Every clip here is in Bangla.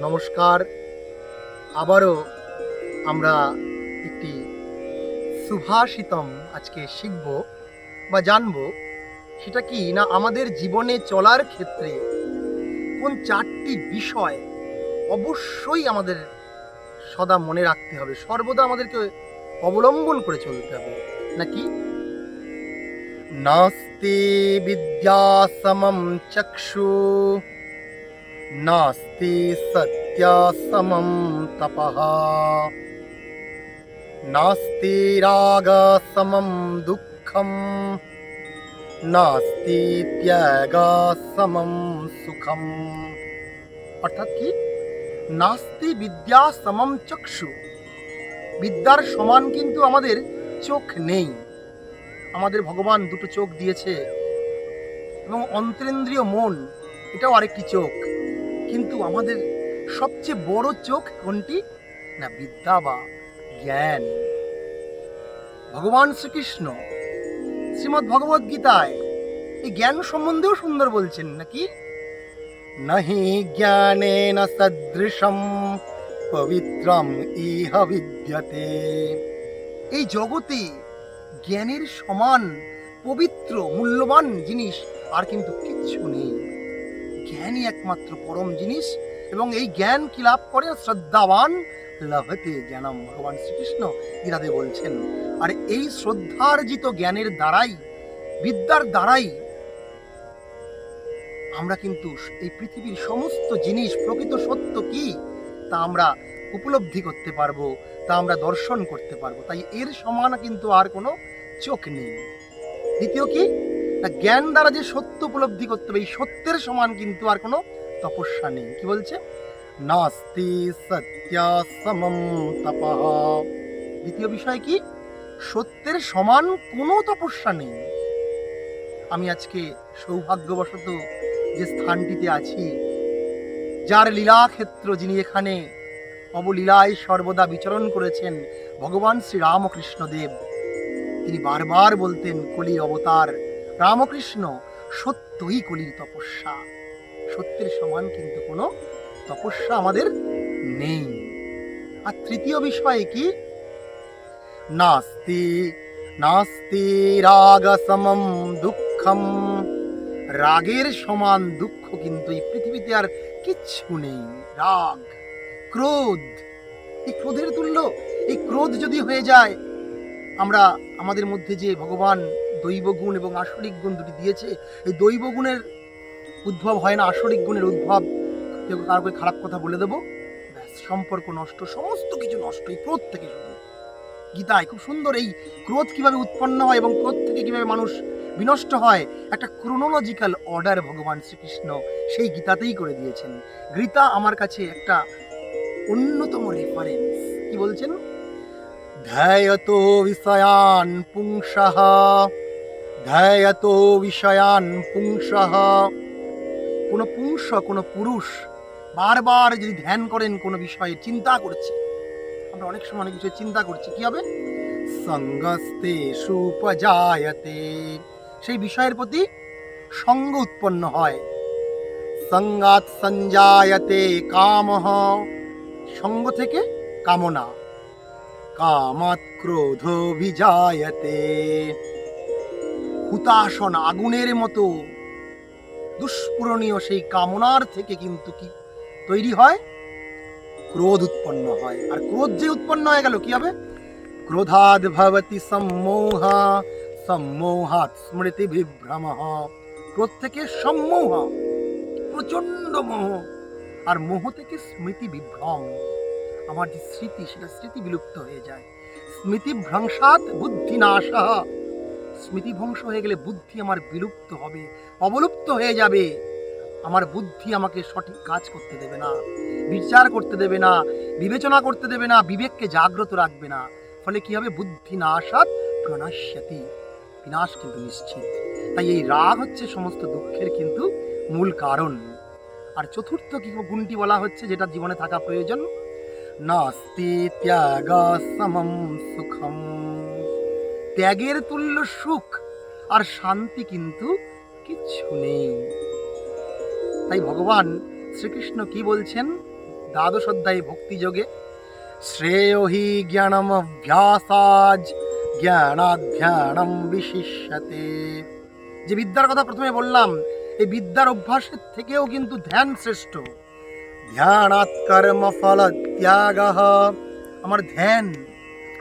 নমস্কার। আবারও আমরা একটি সুভাষিতম আজকে শিখব বা জানব সেটা কি না আমাদের জীবনে চলার ক্ষেত্রে কোন চারটি বিষয় অবশ্যই আমাদের সদা মনে রাখতে হবে, সর্বদা আমাদেরকে অবলম্বন করে চলতে হবে, নাকি? নাস্তি বিদ্যা সমম চক্ষু। नास्ति सत्यासमं तपः नास्ति रागसमं दुःखं নাস্তি ত্যাগাসমম সুখম অর্থাৎ কি নাস্তি বিদ্যা সমম চক্ষু বিদ্যার সমান কিন্তু আমাদের চোখ নেই আমাদের ভগবান দুটো চোখ দিয়েছে এবং অন্তরেন্দ্রিয় মন এটাও আরেকটি চোখ কিন্তু আমাদের সবচেয়ে বড় চোখ কোনটি? না, বিদ্যা বা জ্ঞান। ভগবান শ্রীকৃষ্ণ শ্রীমৎ ভগবদ গীতায় এই জ্ঞান সম্বন্ধেও সুন্দর বলছেন, নাকি? নাহি না সদৃশম, পবিত্রম ইহ বিদ্যতে। এই জগতে জ্ঞানের সমান, পবিত্র, মূল্যবান জিনিস আর কিন্তু কিচ্ছু নেই। জ্ঞানই একমাত্র পরম জিনিস এবং এই জ্ঞান কি লাভ করে? শ্রদ্ধাবান লাভতে জ্ঞানম। ভগবান শ্রীকৃষ্ণ গীতাতে বলছেন, আর এই শ্রদ্ধার্জিত জ্ঞানের দ্বারাই, বিদ্যার দ্বারাই আমরা কিন্তু এই পৃথিবীর সমস্ত জিনিস, প্রকৃত সত্য কি? তা আমরা উপলব্ধি করতে পারব, তা আমরা দর্শন করতে পারব। তাই এর সমান কিন্তু আর কোনো চোখ নেই। দ্বিতীয় কি? না জ্ঞান দ্বারা যে সত্য উপলব্ধি করতে হবে, এই সত্যের সমান কিন্তু আর কোনো তপস্যা নেই। কি বলছে? নাস্তি সত্যা সমম তপঃ। দ্বিতীয় বিষয় কি? সত্যের সমান কোনো তপস্যা নেই। আমি আজকে সৌভাগ্যবশত যে স্থানটিতে আছি, যার লীলাক্ষেত্র যিনি এখানে অবলীলায় সর্বদা বিচরণ করেছেন ভগবান শ্রী রামকৃষ্ণ দেব তিনি বারবার বলতেন কলির অবতার রামকৃষ্ণ সত্যই কলির তপস্যা। সত্যের সমান কিন্তু কোনো তপস্যা আমাদের নেই। আর তৃতীয় বিষয় কি? নাস্তি নাস্তি রাগ সমম দুঃখম। রাগের সমান দুঃখ কিন্তু এই পৃথিবীতে আর কিচ্ছু নেই। রাগ, ক্রোধ, এই ক্রোধের তুল্য, এই ক্রোধ যদি হয়ে যায়, আমরা আমাদের মধ্যে যে ভগবান দৈব গুণ এবং আসরিক গুণ দুটি দিয়েছে। এই দৈব গুণের উদ্ভব হয় না, আসরিক গুণের উদ্ভব। কেউ কারোকে খারাপ কথা বলে দেবো। ব্যাস, সম্পর্ক নষ্ট, সমস্ত কিছু নষ্ট, এই ক্রোধ থেকে শুধু গীতায় খুব সুন্দর এই ক্রোধ কীভাবে উৎপন্ন হয় এবং ক্রোধ থেকে কীভাবে মানুষ বিনষ্ট হয়, একটা ক্রোনোলজিক্যাল অর্ডার ভগবান শ্রীকৃষ্ণ সেই গীতাতেই করে দিয়েছেন। গীতা আমার কাছে একটা অন্যতম রেফারেন্স কি বলছেন? ধ্যায়ত বিষয়ান পুংসঃ ধ্যায়তো বিষয়ান পুংসঃ। কোনো পুংস, কোনো পুরুষ বারবার যদি ধ্যান করেন কোনো বিষয়ে, চিন্তা করছে। আমরা অনেক সময় অনেক বিষয়ে চিন্তা করছি, কি হবে? সঙ্গস্তে সুপজায়তে সেই বিষয়ের প্রতি সঙ্গ উৎপন্ন হয়। সঙ্গাত সঞ্জায়তে কামহ সঙ্গ থেকে কামনা। কামাত ক্রোধ বিজায়তে হুতাসন আগুনের মতো। দুষ্পূরণীয় সেই কামনার থেকে কিন্তু কি তৈরি হয়? ক্রোধ উৎপন্ন হয়। আর ক্রোধ যে উৎপন্ন হয়ে গেল, কি হবে? ক্রোধাদ ভবতি সম্মোহ সম্মোহাত স্মৃতি বিভ্রম। ক্রোধ থেকে সম্মোহ প্রচণ্ড মোহ। আর মোহ থেকে স্মৃতি বিভ্রম। আমার যে স্মৃতি, সেটা স্মৃতি বিলুপ্ত হয়ে যায়। স্মৃতি ভ্রংসাৎ বুদ্ধি নাশা স্মৃতি ধ্বংস হয়ে গেলে বুদ্ধি আমার বিলুপ্ত হবে, অবলুপ্ত হয়ে যাবে। আমার বুদ্ধি আমাকে সঠিক কাজ করতে দেবে না, বিচার করতে দেবে না, বিবেচনা করতে দেবে না, বিবেককে জাগ্রত রাখবে না। ফলে কি হবে? বুদ্ধি নাশাত প্রণাশ্যাতি বিনাশ কিন্তু নিশ্চিত। তাই এই রাগ হচ্ছে সমস্ত দুঃখের কিন্তু মূল কারণ। আর চতুর্থ কি গুণটি বলা হচ্ছে যেটা জীবনে থাকা প্রয়োজন? নাস্তি ত্যাগ সমম সুখম। ত্যাগের তুল্য সুখ আর শান্তি কিন্তু কিচ্ছু নেই। তাই ভগবান শ্রীকৃষ্ণ কি বলছেন? দ্বাদশ অধ্যায় ভক্তিযোগে শ্রেয় হি জ্ঞানম অভ্যাসাজ জ্ঞানাধ্যানম বিশিষ্যতে। যে বিদ্যার কথা প্রথমে বললাম, এই বিদ্যার অভ্যাসের থেকেও কিন্তু ধ্যান শ্রেষ্ঠ। ধ্যানাৎ কর্ম ফল ত্যাগ আমার ধ্যান,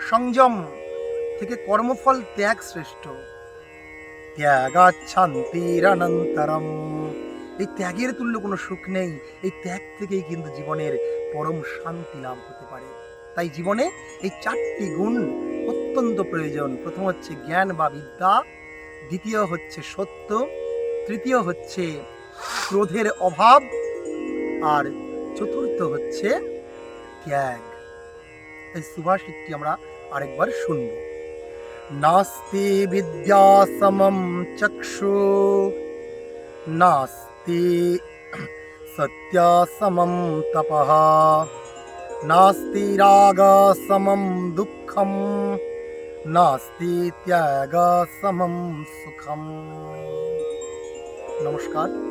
সংযম থেকে কর্মফল ত্যাগ শ্রেষ্ঠ। ত্যাগাচ্ছান্তিরনন্তরম এই ত্যাগের তুল্য কোনো সুখ নেই। এই ত্যাগ থেকেই কিন্তু জীবনের পরম শান্তি লাভ হতে পারে। তাই জীবনে এই চারটি গুণ অত্যন্ত প্রয়োজন। প্রথম হচ্ছে জ্ঞান বা বিদ্যা, দ্বিতীয় হচ্ছে সত্য, তৃতীয় হচ্ছে ক্রোধের অভাব, আর চতুর্থ হচ্ছে ত্যাগ। এই সুভাষিতটি আমরা আরেকবার শুনব। নাস্তি বিদ্যা সমম চক্ষু নাস্তি সত্য সমম তপঃ নাস্তি রাগ সমম দুঃখম নাস্তি ত্যাগ সমম সুখম নমস্কার